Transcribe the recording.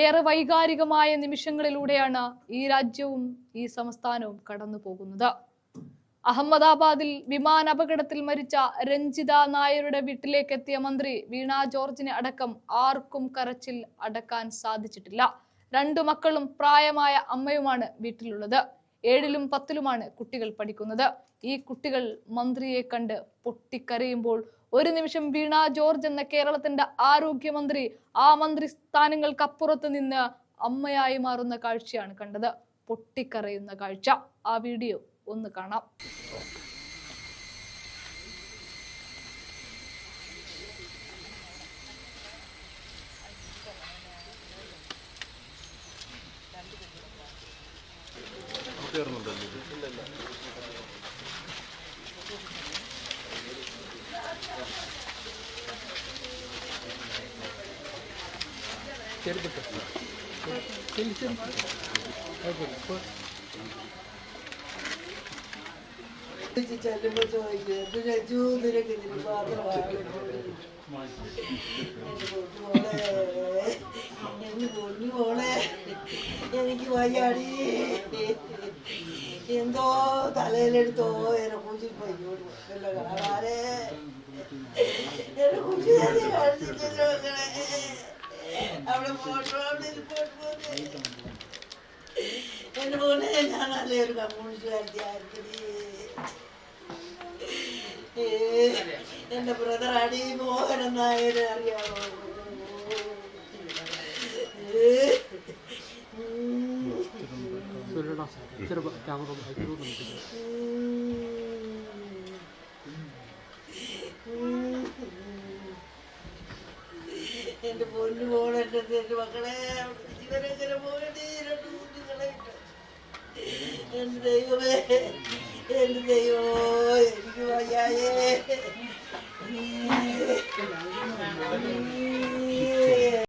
ഏറെ വൈകാരികമായ നിമിഷങ്ങളിലൂടെയാണ് ഈ രാജ്യവും ഈ സംസ്ഥാനവും കടന്നു പോകുന്നത്. അഹമ്മദാബാദിൽ വിമാന അപകടത്തിൽ മരിച്ച രഞ്ജിത നായരുടെ വീട്ടിലേക്ക് എത്തിയ മന്ത്രി വീണ ജോർജിനെ അടക്കം ആർക്കും കരച്ചിൽ അടക്കാൻ സാധിച്ചിട്ടില്ല. രണ്ടു മക്കളും പ്രായമായ അമ്മയുമാണ് വീട്ടിലുള്ളത്. ഏഴിലും പത്തിലുമാണ് കുട്ടികൾ പഠിക്കുന്നത്. ഈ കുട്ടികൾ മന്ത്രിയെ കണ്ട് പൊട്ടിക്കരയുമ്പോൾ ഒരു നിമിഷം വീണ ജോർജ് എന്ന കേരളത്തിന്റെ ആരോഗ്യമന്ത്രി ആ മന്ത്രി സ്ഥാനങ്ങൾക്കപ്പുറത്ത് നിന്ന് അമ്മയായി മാറുന്ന കാഴ്ചയാണ് കണ്ടത്. പൊട്ടിക്കരയുന്ന കാഴ്ച. ആ വീഡിയോ ഒന്ന് കാണാം. ചോദിച്ച് ചെല്ലുമ്പോ ചോദിക്കും എന്തിനാ ചൂ നിനക്ക് ഇതിന് മാത്രമാണ് എന്റെ പൊന്നു മോളെ എനിക്ക് വയ്യാടി എന്തോ തലയിലെടുത്തോ എന്നെ കുഞ്ഞി പയ്യോട് എന്നെ കാണാതെ എന്നെ തന്നെ കാണിച്ചിട്ടല്ലോ മക്കളെ. അവിടെ ഫോട്ടോ അവിടെ ഇരിപ്പുണ്ട് മോനെ. ഞാൻ മോനെ ഞാനല്ലേ ഒരു കമ്മ്യൂണിസ്റ്റ് ആയിരിക്കണേ എന്റെ ബ്രദർ അടി മോഹനൻ നായർ അറിയാമോ ഏ, ഉം, എന്റെ പൊന്നു മോളെ എന്റെ മക്കളെ ഇവരെങ്ങനെ പോകണേ രണ്ട് ഇട്ട്. എന്റെ ദൈവമേ എന്റെ ദൈവമോ എനിക്ക് വയ്യായേ